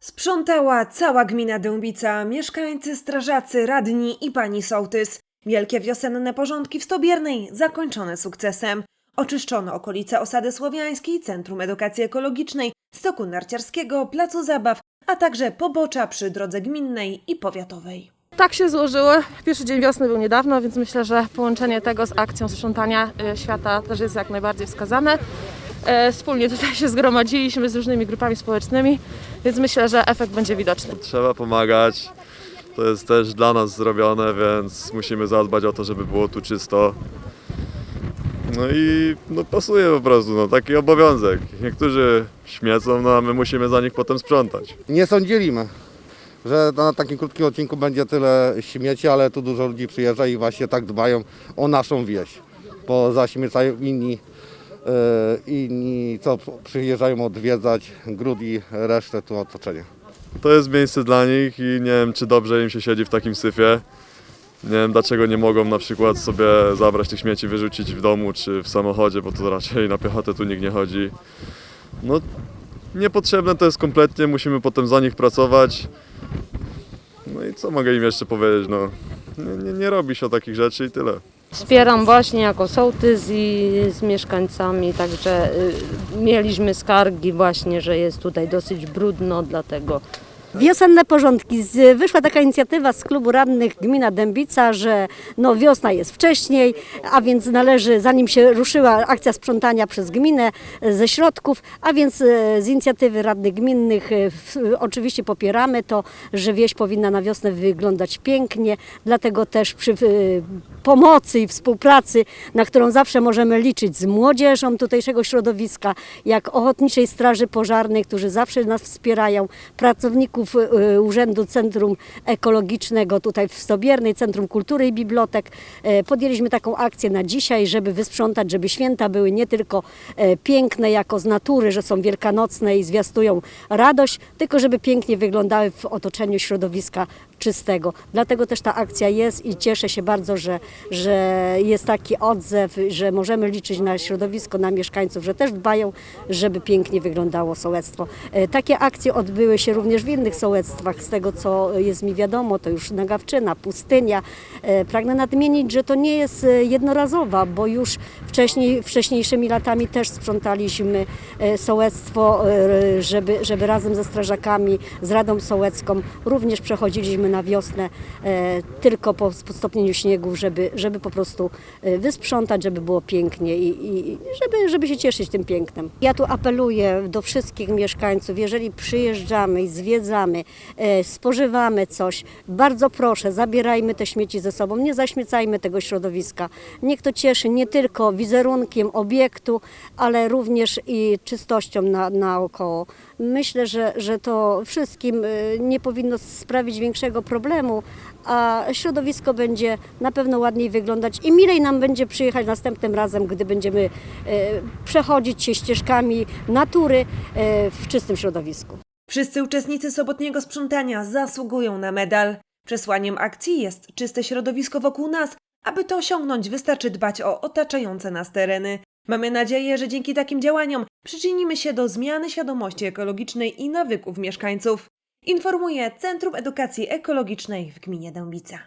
Sprzątała cała gmina Dębica, mieszkańcy, strażacy, radni i pani sołtys. Wielkie wiosenne porządki w Stobiernej zakończone sukcesem. Oczyszczono okolice osady słowiańskiej, Centrum Edukacji Ekologicznej, stoku narciarskiego, placu zabaw, a także pobocza przy drodze gminnej i powiatowej. Tak się złożyło. Pierwszy dzień wiosny był niedawno, więc myślę, że połączenie tego z akcją sprzątania e, świata też jest jak najbardziej wskazane. E, Wspólnie tutaj się zgromadziliśmy z różnymi grupami społecznymi, więc myślę, że efekt będzie widoczny. Trzeba pomagać. To jest też dla nas zrobione, więc musimy zadbać o to, żeby było tu czysto. No i no, pasuje po prostu, no, taki obowiązek. Niektórzy śmiecą, no a my musimy za nich potem sprzątać. Nie sądziliśmy, że na takim krótkim odcinku będzie tyle śmieci, ale tu dużo ludzi przyjeżdża i właśnie tak dbają o naszą wieś. Bo zaśmiecają inni, inni co przyjeżdżają odwiedzać gród i resztę tu otoczenia. To jest miejsce dla nich i nie wiem, czy dobrze im się siedzi w takim syfie. Nie wiem, dlaczego nie mogą na przykład sobie zabrać tych śmieci, wyrzucić w domu czy w samochodzie, bo to raczej na piechotę tu nikt nie chodzi. No, niepotrzebne to jest kompletnie, musimy potem za nich pracować. No i co mogę im jeszcze powiedzieć, no. Nie, nie, nie robi się takich rzeczy i tyle. Wspieram właśnie jako sołtys i z mieszkańcami, także y, mieliśmy skargi właśnie, że jest tutaj dosyć brudno, dlatego Wiosenne porządki. Wyszła taka inicjatywa z klubu radnych gmina Dębica, że no, wiosna jest wcześniej, a więc należy, zanim się ruszyła akcja sprzątania przez gminę e, ze środków, a więc e, z inicjatywy radnych gminnych e, oczywiście popieramy to, że wieś powinna na wiosnę wyglądać pięknie, dlatego też przy pomocy i współpracy, na którą zawsze możemy liczyć z młodzieżą tutejszego środowiska, jak Ochotniczej Straży Pożarnej, którzy zawsze nas wspierają, pracowników e, Urzędu Centrum Ekologicznego tutaj w Stobiernej, Centrum Kultury i Bibliotek. E, Podjęliśmy taką akcję na dzisiaj, żeby wysprzątać, żeby święta były nie tylko e, piękne jako z natury, że są wielkanocne i zwiastują radość, tylko żeby pięknie wyglądały w otoczeniu środowiska czystego. Dlatego też ta akcja jest i cieszę się bardzo, że, że jest taki odzew, że możemy liczyć na środowisko, na mieszkańców, że też dbają, żeby pięknie wyglądało sołectwo. E, Takie akcje odbyły się również w innych sołectwach. Z tego, co jest mi wiadomo, to już Nagawczyna, Pustynia. E, Pragnę nadmienić, że to nie jest e, jednorazowa, bo już wcześniej, wcześniejszymi latami też sprzątaliśmy sołectwo, żeby, żeby razem ze strażakami, z Radą Sołecką również przechodziliśmy na wiosnę e, tylko po stopnieniu śniegów, żeby, żeby po prostu e, wysprzątać, żeby było pięknie i, i żeby, żeby się cieszyć tym pięknem. Ja tu apeluję do wszystkich mieszkańców, jeżeli przyjeżdżamy i zwiedzamy, e, spożywamy coś, bardzo proszę, zabierajmy te śmieci ze sobą, nie zaśmiecajmy tego środowiska. Niech to cieszy nie tylko wizerunkiem obiektu, ale również i czystością na, naokoło. Myślę, że, że to wszystkim nie powinno sprawić większego problemu, a środowisko będzie na pewno ładniej wyglądać i milej nam będzie przyjechać następnym razem, gdy będziemy y, przechodzić się ścieżkami natury y, w czystym środowisku. Wszyscy uczestnicy sobotniego sprzątania zasługują na medal. Przesłaniem akcji jest czyste środowisko wokół nas. Aby to osiągnąć, wystarczy dbać o otaczające nas tereny. Mamy nadzieję, że dzięki takim działaniom przyczynimy się do zmiany świadomości ekologicznej i nawyków mieszkańców. Informuje Centrum Edukacji Ekologicznej w gminie Dębica.